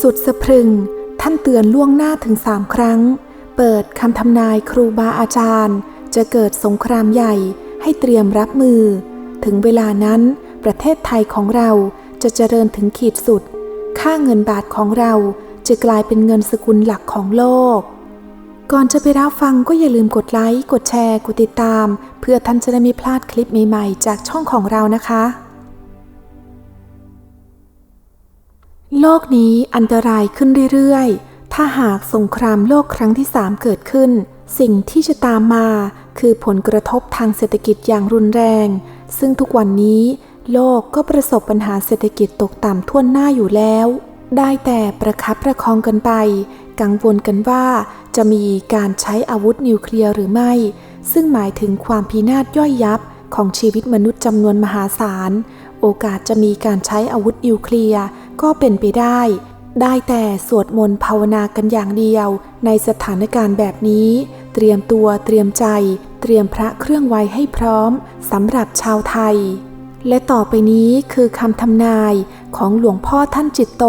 สุดสะพรึง ท่านเตือนล่วงหน้าถึงสามครั้ง เปิดคำทำนายครูบาอาจารย์ จะเกิดสงครามใหญ่ให้เตรียมรับมือ ถึงเวลานั้นประเทศไทยของเราจะเจริญถึงขีดสุด ค่าเงินบาทของเราจะกลายเป็นเงินสกุลหลักของโลก ก่อนจะไปรับฟังก็อย่าลืมกดไลค์ กดแชร์ กดติดตาม เพื่อท่านจะได้ไม่พลาดคลิปใหม่ๆ จากช่องของเรานะคะ โลกนี้อันตรายขึ้นเรื่อยๆ ถ้าหากสงครามโลกครั้งที่สามเกิดขึ้น สิ่งที่จะตามมาคือผลกระทบทางเศรษฐกิจอย่างรุนแรง ซึ่งทุกวันนี้ โลกก็ประสบปัญหาเศรษฐกิจตกต่ำท่วนหน้าอยู่แล้ว ได้แต่ประคับประคองกันไป กังวลกันว่าจะมีการใช้อาวุธนิวเคลียร์หรือไม่ ซึ่งหมายถึงความพินาศย่อยยับของชีวิตมนุษย์จำนวนมหาศาล โอกาสจะมีการใช้อาวุธนิวเคลียร์ ก็เป็นไปได้ ได้แต่สวดมนต์ภาวนากันอย่างเดียว ในสถานการณ์แบบนี้ เตรียมตัวเตรียมใจ เตรียมพระเครื่องไว้ให้พร้อมสำหรับชาวไทย และต่อไปนี้คือคำทำนายของหลวงพ่อท่านจิตโต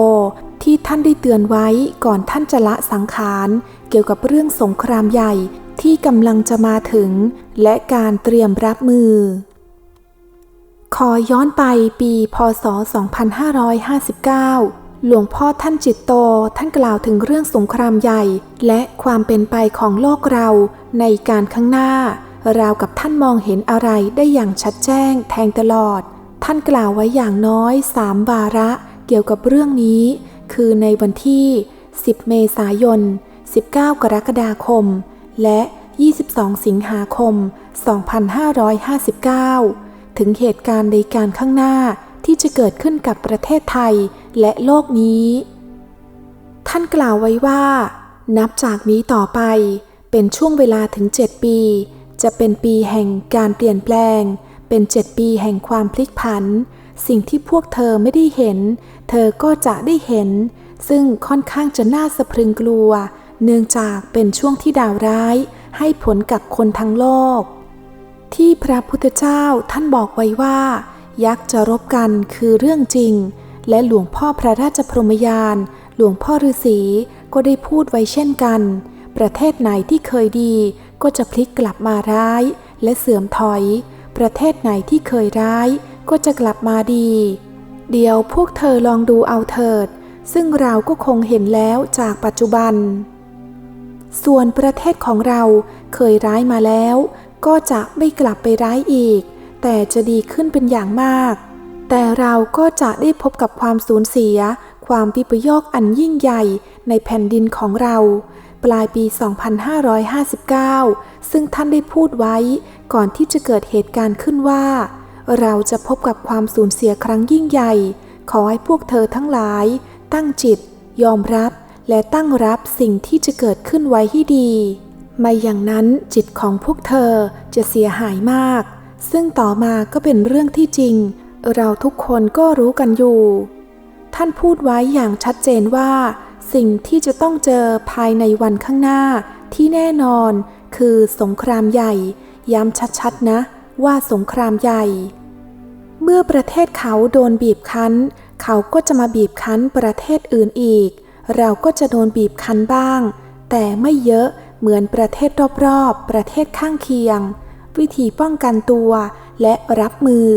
ที่ท่านได้เตือนไว้ก่อนท่านจะละสังขารเกี่ยวกับเรื่องสงครามใหญ่ที่กำลังจะมาถึง และการเตรียมรับมือ ขอย้อนไปปีพศ 2559 หลวงพ่อท่านจิตโตท่านกล่าวถึงเรื่องสงครามใหญ่ และความเป็นไปของโลกเราในการข้างหน้า ราวกับท่านมองเห็นอะไรได้อย่างชัดแจ้งแทงตลอด ท่านกล่าวไว้อย่างน้อยสามวาระเกี่ยวกับเรื่องนี้ คือในวันที่ 10 เมษายน 19 กรกฎาคม และ 22 สิงหาคม 2559 ถึงเหตุการณ์ในการข้างหน้าที่จะเกิดขึ้นกับประเทศไทยและโลกนี้ ท่านกล่าวไว้ว่า นับจากนี้ต่อไปเป็นช่วงเวลาถึง 7 ปี จะเป็นปีแห่งการเปลี่ยนแปลง เป็น 7 ปีแห่งความพลิกผัน สิ่งที่พวกเธอไม่ได้เห็น เธอก็จะได้เห็น ซึ่งค่อนข้างจะน่าสะพรึงกลัว เนื่องจากเป็นช่วงที่ดาวร้าย ให้ผลกับคนทั้งโลก ที่พระพุทธเจ้าท่านบอกไว้ว่า ยักษ์จะรบกันคือเรื่องจริง และหลวงพ่อพระราชพรหมยาน หลวงพ่อฤาษีก็ได้พูดไว้เช่นกัน ประเทศไหนที่เคยดีก็จะพลิกกลับมาร้ายและเสื่อมถอย ประเทศไหนที่เคยร้ายก็จะกลับมาดี เดี๋ยวพวกเธอลองดูเอาเถิด ซึ่งเราก็คงเห็นแล้วจากปัจจุบัน ส่วนประเทศของเราเคยร้ายมาแล้ว ก็จะไม่กลับไปร้ายอีก แต่จะดีขึ้นเป็นอย่างมาก แต่เราก็จะได้พบกับความสูญเสีย ความวิปโยคอันยิ่งใหญ่ในแผ่นดินของเรา ปลายปี 2559 ซึ่งท่านได้พูดไว้ก่อนที่จะเกิดเหตุการณ์ขึ้นว่า เราจะพบกับความสูญเสียครั้งยิ่งใหญ่ ขอให้พวกเธอทั้งหลาย ตั้งจิต ยอมรับและตั้งรับสิ่งที่จะเกิดขึ้นไว้ให้ดี ไม่อย่างนั้นจิตของพวกเธอจะเสียหายมาก ซึ่งต่อมาก็เป็นเรื่องที่จริง เราทุกคนก็รู้กันอยู่ ท่านพูดไว้อย่างชัดเจนว่า สิ่งที่จะต้องเจอภายในวันข้างหน้าที่แน่นอนคือสงครามใหญ่ ย้ำชัดๆนะว่าสงครามใหญ่ เมื่อประเทศเขาโดนบีบคั้น เขาก็จะมาบีบคั้นประเทศอื่นอีก เราก็จะโดนบีบคั้นบ้าง แต่ไม่เยอะ เหมือนประเทศรอบๆ ประเทศข้างเคียง วิธีป้องกันตัวและรับมือ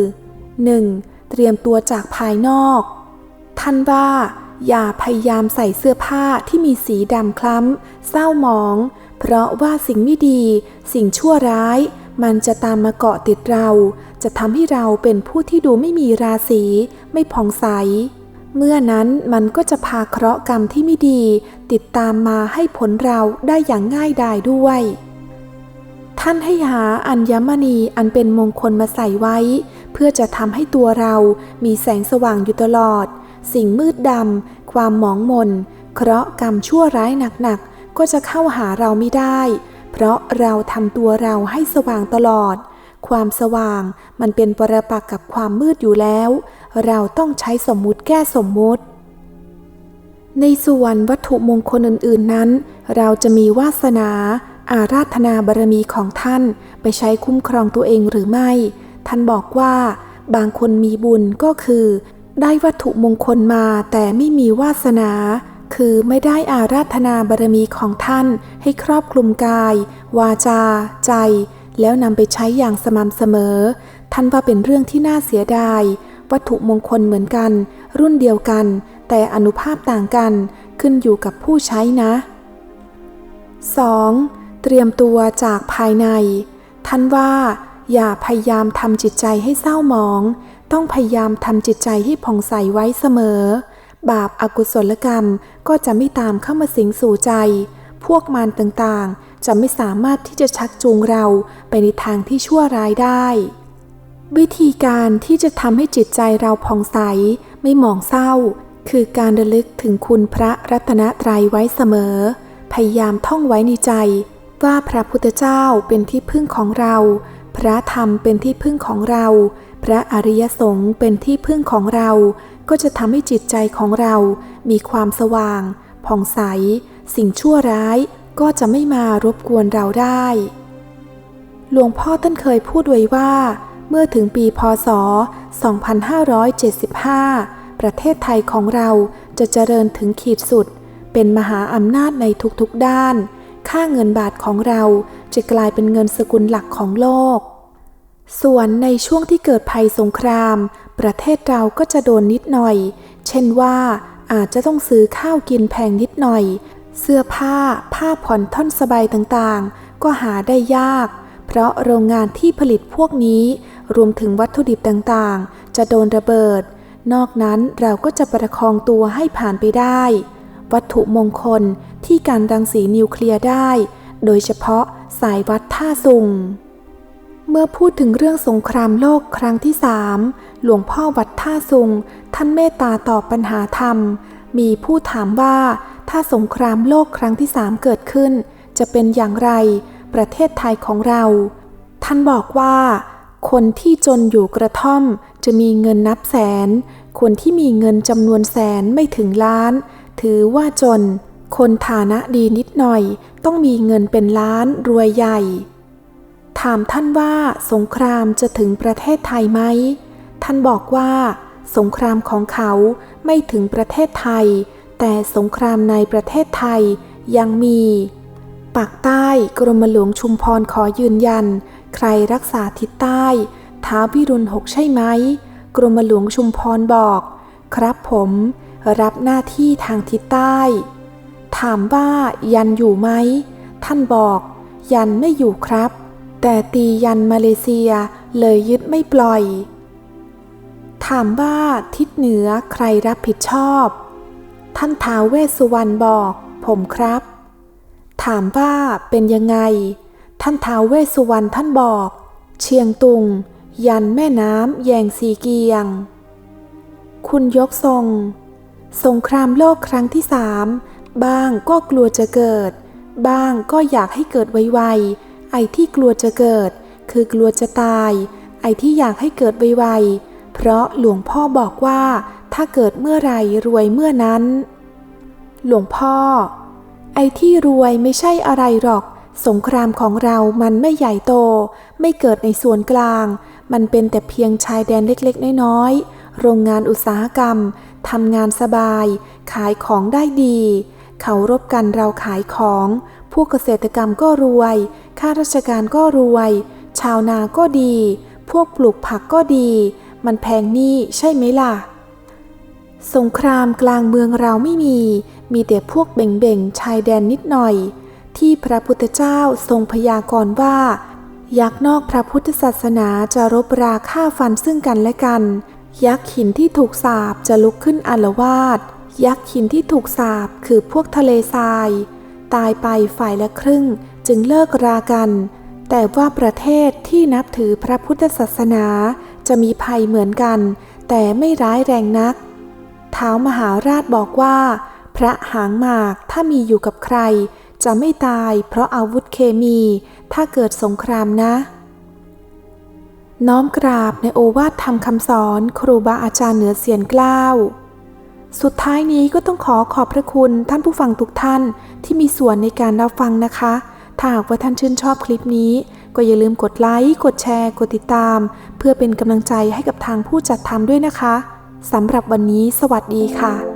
1. เตรียมตัวจากภายนอก ท่านว่า อย่าพยายามใส่เสื้อผ้าที่มีสีดำคล้ำ เศร้าหมอง เพราะว่าสิ่งไม่ดี สิ่งชั่วร้าย มันจะตามมาเกาะติดเรา จะทำให้เราเป็นผู้ที่ดูไม่มีราศี ไม่ผ่องใส เมื่อนั้นมันก็จะพาเคราะห์กรรมที่ไม่ดี ติดตามมาให้ผลเราได้อย่างง่ายดายด้วย ท่านให้หาอัญมณีอันเป็นมงคลมาใส่ไว้ เพื่อจะทำให้ตัวเรามีแสงสว่างอยู่ตลอด สิ่งมืดดำความหมองมน เคราะห์กรรมชั่วร้ายหนักๆก็จะเข้าหาเราไม่ได้ เพราะเราทำตัวเราให้สว่างตลอด ความสว่างมันเป็นปรปักษ์กับความมืดอยู่แล้ว เราต้องใช้สมมุติแก้สมมุติ ในส่วนวัตถุมงคลอื่น ๆนั้น เราจะมีวาสนา อาราธนาบารมีของท่านไปใช้คุ้มครองตัวเองหรือไม่ ท่านบอกว่า บางคนมีบุญก็คือ ได้วัตถุมงคลมาแต่ไม่มีวาสนาคือไม่ได้อาราธนาบารมีของท่านให้ครอบคลุมกาย วาจา ใจ แล้วนำไปใช้อย่างสม่ำเสมอ ท่านว่าเป็นเรื่องที่น่าเสียดาย วัตถุมงคลเหมือนกัน รุ่นเดียวกัน แต่อนุภาพต่างกันขึ้นอยู่กับผู้ใช้นะ 2. เตรียมตัวจากภายใน ท่านว่า อย่าพยายามทำจิตใจให้เศร้าหมอง ต้องพยายามทำจิตใจให้ผ่องใสไว้เสมอ บาปอากุศลกรรมก็จะไม่ตามเข้ามาสิงสู่ใจ พวกมารต่างๆ จะไม่สามารถที่จะชักจูงเราไปในทางที่ชั่วร้ายได้ วิธีการที่จะทำให้จิตใจเราผ่องใส ไม่หมองเศร้า คือการระลึกถึงคุณพระรัตนตรัยไว้เสมอ พยายามท่องไว้ในใจ ว่าพระพุทธเจ้าเป็นที่พึ่งของเรา พระธรรมเป็นที่พึ่งของเรา พระอริยสงฆ์เป็นที่พึ่งของเรา ก็จะทำให้จิตใจของเรา มีความสว่าง ผ่องใส สิ่งชั่วร้ายก็จะไม่มารบกวนเราได้ หลวงพ่อท่านเคยพูดไว้ว่า เมื่อถึงปีพศ 2575 ประเทศไทยของเราจะเจริญถึงขีดสุด เป็นมหาอำนาจในทุกๆด้าน ค่าเงินบาทของเราจะกลายเป็นเงินสกุลหลักของโลก ส่วนในช่วงที่เกิดภัยสงคราม ประเทศเราก็จะโดนนิดหน่อย เช่นว่าอาจจะต้องซื้อข้าวกินแพงนิดหน่อย เสื้อผ้าผ้าผ่อนท่อนสบายต่างๆ ก็หาได้ยาก เพราะโรงงานที่ผลิตพวกนี้รวมถึงวัตถุดิบต่างๆ จะโดนระเบิด นอกนั้นเราก็จะประคองตัวให้ผ่านไปได้ วัตถุมงคลที่การรังสีนิวเคลียร์ได้ โดยเฉพาะสายวัดท่าสุงเมื่อพูดถึงเรื่องสงครามโลกครั้งที่สามหลวงพ่อวัดท่าสุง ท่านเมตตาตอบปัญหาธรรม มีผู้ถามว่า ถ้าสงครามโลกครั้งที่สามเกิดขึ้น จะเป็นอย่างไรประเทศไทยของเรา ท่านบอกว่า คนที่จนอยู่กระท่อมจะมีเงินนับแสน คนที่มีเงินจำนวนแสนไม่ถึงล้าน ถือว่าจน คนฐานะดีนิดหน่อย ต้องมีเงินเป็นล้านรวยใหญ่ ถามท่านว่าสงครามจะถึงประเทศไทยไหม ท่านบอกว่า สงครามของเขาไม่ถึงประเทศไทย แต่สงครามในประเทศไทยยังมี ปากใต้กรมหลวงชุมพรขอยืนยัน ใครรักษาทิศใต้ท้าวพิรุณหกใช่ไหม กรมหลวงชุมพรบอก ครับผม รับหน้าที่ทางทิศใต้ ถามว่ายันอยู่ไหม ท่านบอก ยันไม่อยู่ครับ แต่ตียันมาเลเซียเลยยึดไม่ปล่อย ถามว่าทิศเหนือใครรับผิดชอบ ท่านท้าวเวสสุวรรณบอก ผมครับ ถามว่าเป็นยังไง ท่านท้าวเวสสุวรรณท่านบอก เชียงตุง ยันแม่น้ำแยงสีเกียง คุณยกทรง สงครามโลกครั้งที่สามบ้างก็กลัวจะเกิด บ้างก็อยากให้เกิดไวๆไอ้ที่กลัวจะเกิด คือกลัวจะตาย ไอ้ที่อยากให้เกิดไวๆ เพราะหลวงพ่อบอกว่า ถ้าเกิดเมื่อไรรวยเมื่อนั้น หลวงพ่อ ไอ้ที่รวยไม่ใช่อะไรหรอก สงครามของเรามันไม่ใหญ่โต ไม่เกิดในส่วนกลาง มันเป็นแต่เพียงชายแดนเล็กๆ น้อยๆ โรงงานอุตสาหกรรมทำงานสบาย ขายของได้ดี เขารบกันเราขายของพวกเกษตรกรรมก็รวย ข้าราชการก็รวย ชาวนาก็ดี พวกปลูกผักก็ดี มันแพงนี่ใช่ไหมล่ะ สงครามกลางเมืองเราไม่มี มีแต่พวกเบ่งๆชายแดนนิดหน่อย ที่พระพุทธเจ้าทรงพยากรณ์ว่า ยักษ์นอกพระพุทธศาสนาจะรบราฆ่าฟันซึ่งกันและกัน ยักษ์หินที่ถูกสาบจะลุกขึ้นอาลวาดยักษ์หินที่ถูกสาบคือพวกทะเลทราย ตายไปฝ่ายละครึ่งจึงเลิกรากัน แต่ว่าประเทศที่นับถือพระพุทธศาสนา จะมีภัยเหมือนกัน แต่ไม่ร้ายแรงนัก ท้าวมหาราชบอกว่า พระหางหมากถ้ามีอยู่กับใคร จะไม่ตายเพราะอาวุธเคมี ถ้าเกิดสงครามนะ น้อมกราบในโอวาทธรรมคำสอนครูบาอาจารย์เหนือเสียนกล้าวสุดท้ายนี้ก็ต้องขอขอบพระคุณท่านผู้ฟังทุกท่านที่มีส่วนในการรับฟังนะคะ ถ้าหากว่าท่านชื่นชอบคลิปนี้ ก็อย่าลืมกดไลค์กดแชร์ กดติดตาม เพื่อเป็นกำลังใจให้กับทางผู้จัดทำด้วยนะคะสำหรับวันนี้สวัสดีค่ะ